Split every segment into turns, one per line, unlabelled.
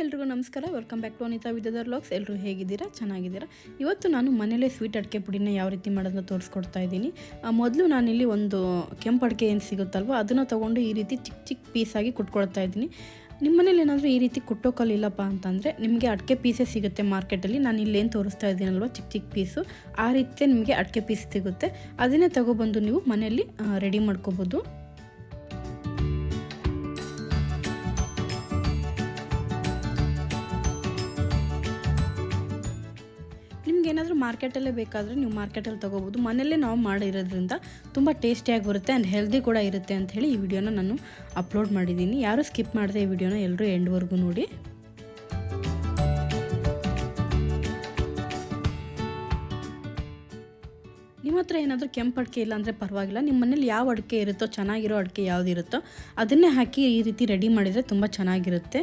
ಎಲ್ರಿಗೂ ನಮಸ್ಕಾರ. Welcome back to Anita Vidyadhar LOX ಎಲ್ಲರೂ ಹೇಗಿದ್ದೀರಾ? ಚೆನ್ನಾಗಿದ್ದೀರಾ? ಇವತ್ತು ನಾನು ಮನೇಲೇ ಸ್ವೀಟ್ ಅಡಿಕೆ ಪುಡಿನ ಯಾವ ರೀತಿ ಮಾಡೋದನ್ನ ತೋರಿಸ್ಕೊಡ್ತಾ ಇದ್ದೀನಿ. ಮೊದಲು ನಾನಿಲ್ಲಿ ಒಂದು ಕೆಂಪು ಅಡಿಕೆ ಏನು ಸಿಗುತ್ತಲ್ವ, ಅದನ್ನು ತೊಗೊಂಡು ಈ ರೀತಿ ಚಿಕ್ಕ ಚಿಕ್ಕ ಪೀಸಾಗಿ ಕುಟ್ಕೊಳ್ತಾ ಇದ್ದೀನಿ. ನಿಮ್ಮ ಮನೇಲಿ ಏನಾದರೂ ಈ ರೀತಿ ಕುಟ್ಟೋಕಲ್ಲಿಲ್ಲಪ್ಪ ಅಂತಂದರೆ ನಿಮಗೆ ಅಡಿಕೆ ಪೀಸೇ ಸಿಗುತ್ತೆ ಮಾರ್ಕೆಟಲ್ಲಿ ನಾನು ಇಲ್ಲೇನು ತೋರಿಸ್ತಾ ಇದ್ದೀನಲ್ವ ಚಿಕ್ಕ ಚಿಕ್ಕ ಪೀಸು ಆ ರೀತಿ ನಿಮಗೆ ಅಡಿಕೆ ಪೀಸ್ ಸಿಗುತ್ತೆ. ಅದನ್ನೇ ತಗೊಬಂದು ನೀವು ಮನೆಯಲ್ಲಿ ರೆಡಿ ಮಾಡ್ಕೋಬೋದು. ನಿಮ್ಗೆ ಏನಾದರೂ ಮಾರ್ಕೆಟಲ್ಲೇ ಬೇಕಾದರೆ ನೀವು ಮಾರ್ಕೆಟಲ್ಲಿ ತೊಗೋಬೋದು. ಮನೆಯಲ್ಲೇ ನಾವು ಮಾಡಿರೋದ್ರಿಂದ ತುಂಬ ಟೇಸ್ಟಿಯಾಗಿ ಬರುತ್ತೆ ಆ್ಯಂಡ್ ಹೆಲ್ದಿ ಕೂಡ ಇರುತ್ತೆ ಅಂತ ಹೇಳಿ ಈ ವಿಡಿಯೋನ ನಾನು ಅಪ್ಲೋಡ್ ಮಾಡಿದ್ದೀನಿ. ಯಾರೂ ಸ್ಕಿಪ್ ಮಾಡಿದೆ ಈ ವಿಡಿಯೋನ ಎಲ್ಲರೂ ಎಂಡ್ವರೆಗೂ ನೋಡಿ. ನಿಮ್ಮ ಹತ್ರ ಏನಾದರೂ ಕೆಂಪು ಅಡಿಕೆ ಇಲ್ಲ ಅಂದರೆ ಪರವಾಗಿಲ್ಲ. ನಿಮ್ಮ ಮನೇಲಿ ಯಾವ ಅಡಿಕೆ ಇರುತ್ತೋ ಚೆನ್ನಾಗಿರೋ ಅಡಿಕೆ ಯಾವುದಿರುತ್ತೋ ಅದನ್ನೇ ಹಾಕಿ ಈ ರೀತಿ ರೆಡಿ ಮಾಡಿದರೆ ತುಂಬ ಚೆನ್ನಾಗಿರುತ್ತೆ.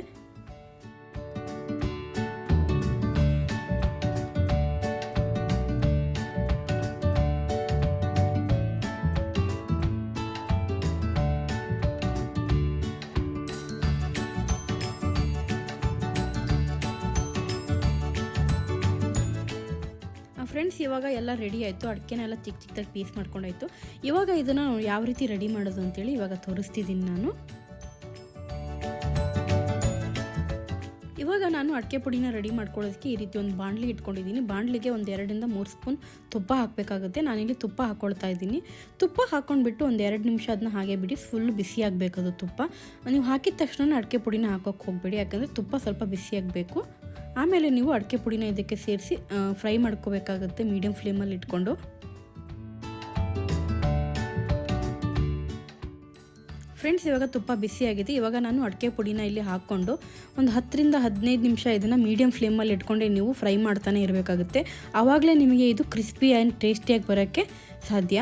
ಫ್ರೆಂಡ್ಸ್ ಇವಾಗ ಎಲ್ಲ ರೆಡಿ ಆಯಿತು, ಅಡಿಕೆನೆಲ್ಲ ಚಿಕ್ಕ ಚಿಕ್ಕದಾಗಿ ಪೀಸ್ ಮಾಡ್ಕೊಂಡಾಯ್ತು. ಇವಾಗ ಇದನ್ನು ಯಾವ ರೀತಿ ರೆಡಿ ಮಾಡೋದು ಅಂತೇಳಿ ಇವಾಗ ತೋರಿಸ್ತಿದ್ದೀನಿ ನಾನು. ಇವಾಗ ನಾನು ಅಡಿಕೆ ಪುಡಿನ ರೆಡಿ ಮಾಡ್ಕೊಳ್ಳೋದಕ್ಕೆ ಈ ರೀತಿ ಒಂದು ಬಾಣಲಿ ಇಟ್ಕೊಂಡಿದ್ದೀನಿ. ಬಾಣಲಿಗೆ ಒಂದು ಎರಡರಿಂದ ಮೂರು ಸ್ಪೂನ್ ತುಪ್ಪ ಹಾಕಬೇಕಾಗುತ್ತೆ. ನಾನಿಲ್ಲಿ ತುಪ್ಪ ಹಾಕ್ಕೊಳ್ತಾ ಇದ್ದೀನಿ. ತುಪ್ಪ ಹಾಕ್ಕೊಂಡ್ಬಿಟ್ಟು ಒಂದು ಎರಡು ನಿಮಿಷ ಅದನ್ನ ಹಾಗೆ ಬಿಡಿ ಫುಲ್ ಬಿಸಿ ಆಗಬೇಕದು ತುಪ್ಪ. ನೀವು ಹಾಕಿದ ತಕ್ಷಣ ಅಡಿಕೆ ಪುಡಿನ ಹಾಕೋಕ್ಕೆ ಹೋಗಬೇಡಿ, ಯಾಕಂದರೆ ತುಪ್ಪ ಸ್ವಲ್ಪ ಬಿಸಿಯಾಗಬೇಕು ಆಮೇಲೆ ನೀವು ಅಡಿಕೆ ಪುಡಿನ ಇದಕ್ಕೆ ಸೇರಿಸಿ ಫ್ರೈ ಮಾಡ್ಕೋಬೇಕಾಗುತ್ತೆ ಮೀಡಿಯಂ ಫ್ಲೇಮಲ್ಲಿ ಇಟ್ಕೊಂಡು. ಫ್ರೆಂಡ್ಸ್ ಇವಾಗ ತುಪ್ಪ ಬಿಸಿಯಾಗಿದೆ ಇವಾಗ ನಾನು ಅಡಿಕೆ ಪುಡಿನ ಇಲ್ಲಿ ಹಾಕ್ಕೊಂಡು ಒಂದು ಹತ್ತರಿಂದ ಹದಿನೈದು ನಿಮಿಷ ಇದನ್ನು ಮೀಡಿಯಂ ಫ್ಲೇಮಲ್ಲಿ ಇಟ್ಕೊಂಡೆ ನೀವು ಫ್ರೈ ಮಾಡ್ತಾನೆ ಇರಬೇಕಾಗುತ್ತೆ. ಆವಾಗಲೇ ನಿಮಗೆ ಇದು ಕ್ರಿಸ್ಪಿ ಆ್ಯಂಡ್ ಟೇಸ್ಟಿಯಾಗಿ ಬರೋಕ್ಕೆ ಸಾಧ್ಯ.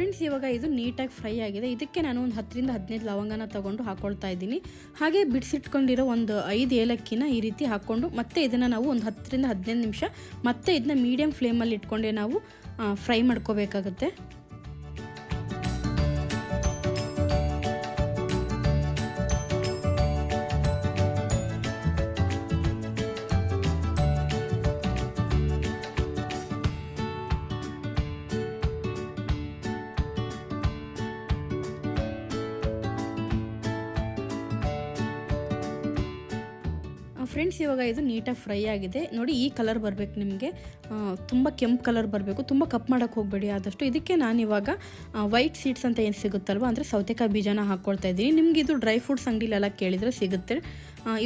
ಫ್ರೆಂಡ್ಸ್, ಇವಾಗ ಇದು ನೀಟಾಗಿ ಫ್ರೈ ಆಗಿದೆ. ಇದಕ್ಕೆ ನಾನು ಒಂದು ಹತ್ತರಿಂದ ಹದಿನೈದು ಲವಂಗನ ತೊಗೊಂಡು ಹಾಕ್ಕೊಳ್ತಾ ಇದ್ದೀನಿ. ಹಾಗೆ ಬಿಡಿಸಿಟ್ಕೊಂಡಿರೋ ಒಂದು ಐದು ಏಲಕ್ಕಿನ ಈ ರೀತಿ ಹಾಕ್ಕೊಂಡು, ಮತ್ತೆ ಇದನ್ನು ನಾವು ಒಂದು ಹತ್ತರಿಂದ ಹದಿನೈದು ನಿಮಿಷ, ಮತ್ತೆ ಇದನ್ನ ಮೀಡಿಯಮ್ ಫ್ಲೇಮಲ್ಲಿ ಇಟ್ಕೊಂಡೆ ನಾವು ಫ್ರೈ ಮಾಡ್ಕೋಬೇಕಾಗುತ್ತೆ. ಫ್ರೆಂಡ್ಸ್, ಇವಾಗ ಇದು ನೀಟಾಗಿ ಫ್ರೈ ಆಗಿದೆ. ನೋಡಿ, ಈ ಕಲರ್ ಬರಬೇಕು ನಿಮಗೆ. ತುಂಬ ಕೆಂಪು ಕಲರ್ ಬರಬೇಕು. ತುಂಬ ಕಪ್ ಮಾಡೋಕ್ಕೆ ಹೋಗಬೇಡಿ ಆದಷ್ಟು. ಇದಕ್ಕೆ ನಾನು ಇವಾಗ ವೈಟ್ ಸೀಡ್ಸ್ ಅಂತ ಏನು ಸಿಗುತ್ತಲ್ವ? ಅಂದರೆ ಸೌತೆಕಾಯಿ ಬೀಜನ ಹಾಕ್ಕೊಳ್ತಾ ಇದ್ದೀನಿ. ನಿಮ್ಗೆ ಇದು ಡ್ರೈ ಫ್ರೂಟ್ಸ್ ಅಂಗಡಿಲೆಲ್ಲ ಕೇಳಿದರೆ ಸಿಗುತ್ತೆ.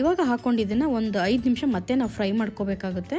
ಇವಾಗ ಹಾಕ್ಕೊಂಡಿದ್ದನ್ನು ಒಂದು ಐದು ನಿಮಿಷ ಮತ್ತೆ ನಾವು ಫ್ರೈ ಮಾಡ್ಕೋಬೇಕಾಗುತ್ತೆ.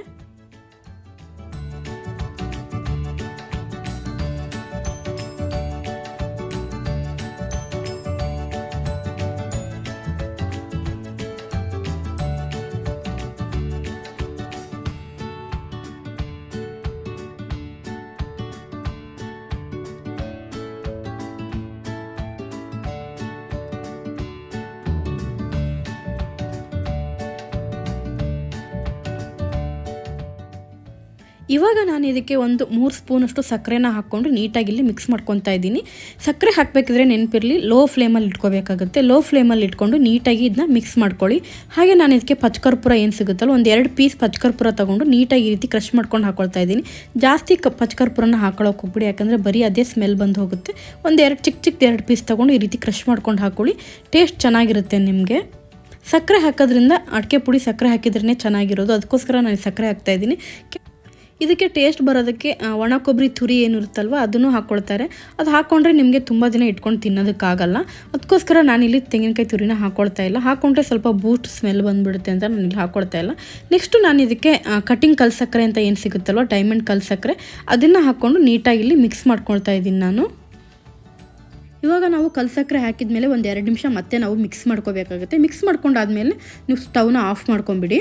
ಇವಾಗ ನಾನು ಇದಕ್ಕೆ ಒಂದು ಮೂರು ಸ್ಪೂನಷ್ಟು ಸಕ್ಕರೆನ ಹಾಕ್ಕೊಂಡು ನೀಟಾಗಿ ಇಲ್ಲಿ ಮಿಕ್ಸ್ ಮಾಡ್ಕೊತಾ ಇದ್ದೀನಿ. ಸಕ್ಕರೆ ಹಾಕಬೇಕಿದ್ರೆ ನೆನಪಿರಲಿ ಲೋ ಫ್ಲೇಮಲ್ಲಿ ಇಟ್ಕೋಬೇಕಾಗುತ್ತೆ. ಲೋ ಫ್ಲೇಮಲ್ಲಿ ಇಟ್ಕೊಂಡು ನೀಟಾಗಿ ಇದನ್ನ ಮಿಕ್ಸ್ ಮಾಡ್ಕೊಳ್ಳಿ. ಹಾಗೆ ನಾನು ಇದಕ್ಕೆ ಪಚ್ಕರ್ಪುರ ಏನು ಸಿಗುತ್ತಲ್ಲ, ಒಂದು ಎರಡು ಪೀಸ್ ಪಚ್ಕರ್ಪುರ ತೊಗೊಂಡು ನೀಟಾಗಿ ಈ ರೀತಿ ಕ್ರಷ್ ಮಾಡ್ಕೊಂಡು ಹಾಕೊಳ್ತಾ ಇದ್ದೀನಿ. ಜಾಸ್ತಿ ಕ ಪಚ್ಕರ್ಪುರನ ಹಾಕೊಳ್ಳೋಕೆ ಹೋಗ್ಬಿಡಿ, ಯಾಕಂದರೆ ಬರೀ ಅದೇ ಸ್ಮೆಲ್ ಬಂದು ಹೋಗುತ್ತೆ. ಒಂದು ಎರಡು ಚಿಕ್ಕ ಚಿಕ್ಕ ಎರಡು ಪೀಸ್ ತೊಗೊಂಡು ಈ ರೀತಿ ಕ್ರಷ್ ಮಾಡ್ಕೊಂಡು ಹಾಕೊಳ್ಳಿ. ಟೇಸ್ಟ್ ಚೆನ್ನಾಗಿರುತ್ತೆ ನಿಮಗೆ. ಸಕ್ಕರೆ ಹಾಕೋದ್ರಿಂದ ಅಡಿಕೆ ಪುಡಿ ಸಕ್ಕರೆ ಹಾಕಿದ್ರೇ ಚೆನ್ನಾಗಿರೋದು. ಅದಕ್ಕೋಸ್ಕರ ನಾನು ಸಕ್ಕರೆ ಹಾಕ್ತಾ ಇದ್ದೀನಿ. ಇದಕ್ಕೆ ಟೇಸ್ಟ್ ಬರೋದಕ್ಕೆ ಒಣ ಕೊಬ್ಬರಿ ತುರಿ ಏನು ಇರುತ್ತಲ್ವ, ಅದನ್ನು ಹಾಕ್ಕೊಳ್ತಾರೆ ಅದು ಹಾಕ್ಕೊಂಡ್ರೆ ನಿಮಗೆ ತುಂಬ ದಿನ ಇಟ್ಕೊಂಡು ತಿನ್ನೋದಕ್ಕಾಗಲ್ಲ. ಅದಕ್ಕೋಸ್ಕರ ನಾನಿಲ್ಲಿ ತೆಂಗಿನಕಾಯಿ ತುರಿನ ಹಾಕ್ಕೊಳ್ತಾ ಇಲ್ಲ. ಹಾಕ್ಕೊಂಡ್ರೆ ಸ್ವಲ್ಪ ಬೂಸ್ಟ್ ಸ್ಮೆಲ್ ಬಂದುಬಿಡುತ್ತೆ ಅಂತ ನಾನು ಇಲ್ಲಿ ಹಾಕ್ಕೊಳ್ತಾ ಇಲ್ಲ. ನೆಕ್ಸ್ಟು ನಾನು ಇದಕ್ಕೆ ಕಟಿಂಗ್ ಕಲ್ಸಕ್ಕರೆ ಅಂತ ಏನು ಸಿಗುತ್ತಲ್ವ ಡೈಮಂಡ್ ಕಲ್ಸಕ್ಕರೆ ಅದನ್ನು ಹಾಕ್ಕೊಂಡು ನೀಟಾಗಿ ಇಲ್ಲಿ ಮಿಕ್ಸ್ ಮಾಡ್ಕೊಳ್ತಾ ಇದ್ದೀನಿ ನಾನು. ಇವಾಗ ನಾವು ಕಲ್ಸಕ್ಕರೆ ಹಾಕಿದ ಮೇಲೆ ಒಂದು ಎರಡು ನಿಮಿಷ ಮತ್ತೆ ನಾವು ಮಿಕ್ಸ್ ಮಾಡ್ಕೋಬೇಕಾಗುತ್ತೆ. ಮಿಕ್ಸ್ ಮಾಡ್ಕೊಂಡಾದ್ಮೇಲೆ ನೀವು ಸ್ಟವ್ನ ಆಫ್ ಮಾಡ್ಕೊಂಬಿಡಿ.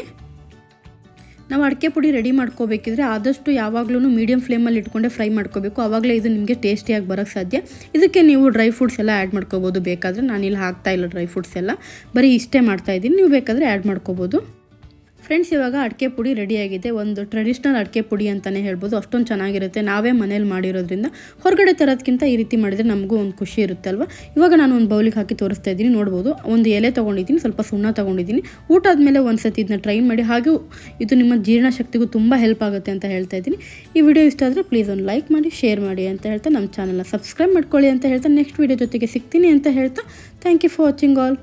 ನಾವು ಅಡಿಕೆ ಪುಡಿ ರೆಡಿ ಮಾಡ್ಕೋಬೇಕಿದ್ರೆ ಆದಷ್ಟು ಯಾವಾಗಲೂ ಮೀಡಿಯಂ ಫ್ಲೇಮಲ್ಲಿ ಇಟ್ಕೊಂಡೆ ಫ್ರೈ ಮಾಡ್ಕೋಬೇಕು. ಆವಾಗಲೇ ಇದು ನಿಮಗೆ ಟೇಸ್ಟಿಯಾಗಿ ಬರೋಕ್ಕೆ ಸಾಧ್ಯ. ಇದಕ್ಕೆ ನೀವು ಡ್ರೈ ಫ್ರೂಟ್ಸ್ ಎಲ್ಲ ಆ್ಯಡ್ ಮಾಡ್ಕೋಬೋದು. ಬೇಕಾದರೆ ಇಲ್ಲಿ ಹಾಕ್ತಾ ಇಲ್ಲ ಡ್ರೈ ಫ್ರೂಟ್ಸ್ ಎಲ್ಲ. ಬರೀ ಇಷ್ಟೇ ಮಾಡ್ತಾ ಇದ್ದೀನಿ. ನೀವು ಬೇಕಾದರೆ ಆ್ಯಡ್ ಮಾಡ್ಕೋಬೋದು. ಫ್ರೆಂಡ್ಸ್ ಇವಾಗ ಅಡಿಕೆ ಪುಡಿ ರೆಡಿಯಾಗಿದೆ ಒಂದು ಟ್ರೆಡಿಷ್ನಲ್ ಅಡಿಕೆ ಪುಡಿ ಅಂತಲೇ ಹೇಳ್ಬೋದು. ಅಷ್ಟೊಂದು ಚೆನ್ನಾಗಿರುತ್ತೆ. ನಾವೇ ಮನೇಲಿ ಮಾಡಿರೋದ್ರಿಂದ ಹೊರಗಡೆ ತರೋದಕ್ಕಿಂತ ಈ ರೀತಿ ಮಾಡಿದರೆ ನಮಗೂ ಒಂದು ಖುಷಿ ಇರುತ್ತೆ ಅಲ್ವಾ ಇವಾಗ ನಾನು ಒಂದು ಬೌಲಿಗೆ ಹಾಕಿ ತೋರಿಸ್ತಾ ಇದ್ದೀನಿ. ನೋಡ್ಬೋದು. ಒಂದು ಎಲೆ ತೊಗೊಂಡಿದ್ದೀನಿ. ಸ್ವಲ್ಪ ಸುಣ್ಣ ತೊಗೊಂಡಿದ್ದೀನಿ. ಊಟ ಆದಮೇಲೆ ಒಂದು ಸತಿ ಇದನ್ನ ಟ್ರೈ ಮಾಡಿ. ಹಾಗೂ ಇದು ನಿಮ್ಮ ಜೀರ್ಣಶಕ್ತಿಗೂ ತುಂಬ ಹೆಲ್ಪ್ ಆಗುತ್ತೆ ಅಂತ ಹೇಳ್ತಾ ಇದ್ದೀನಿ. ಈ ವಿಡಿಯೋ ಇಷ್ಟ ಆದರೆ ಪ್ಲೀಸ್ ಒಂದು ಲೈಕ್ ಮಾಡಿ ಶೇರ್ ಮಾಡಿ ಅಂತ ಹೇಳ್ತಾ ನಮ್ಮ ಚಾನಲ್ನ ಸಬ್ಸ್ಕ್ರೈಬ್ ಮಾಡ್ಕೊಳ್ಳಿ ಅಂತ ಹೇಳ್ತಾ ನೆಕ್ಸ್ಟ್ ವಿಡಿಯೋ ಜೊತೆಗೆ ಸಿಗ್ತೀನಿ ಅಂತ ಹೇಳ್ತಾ thank you for watching all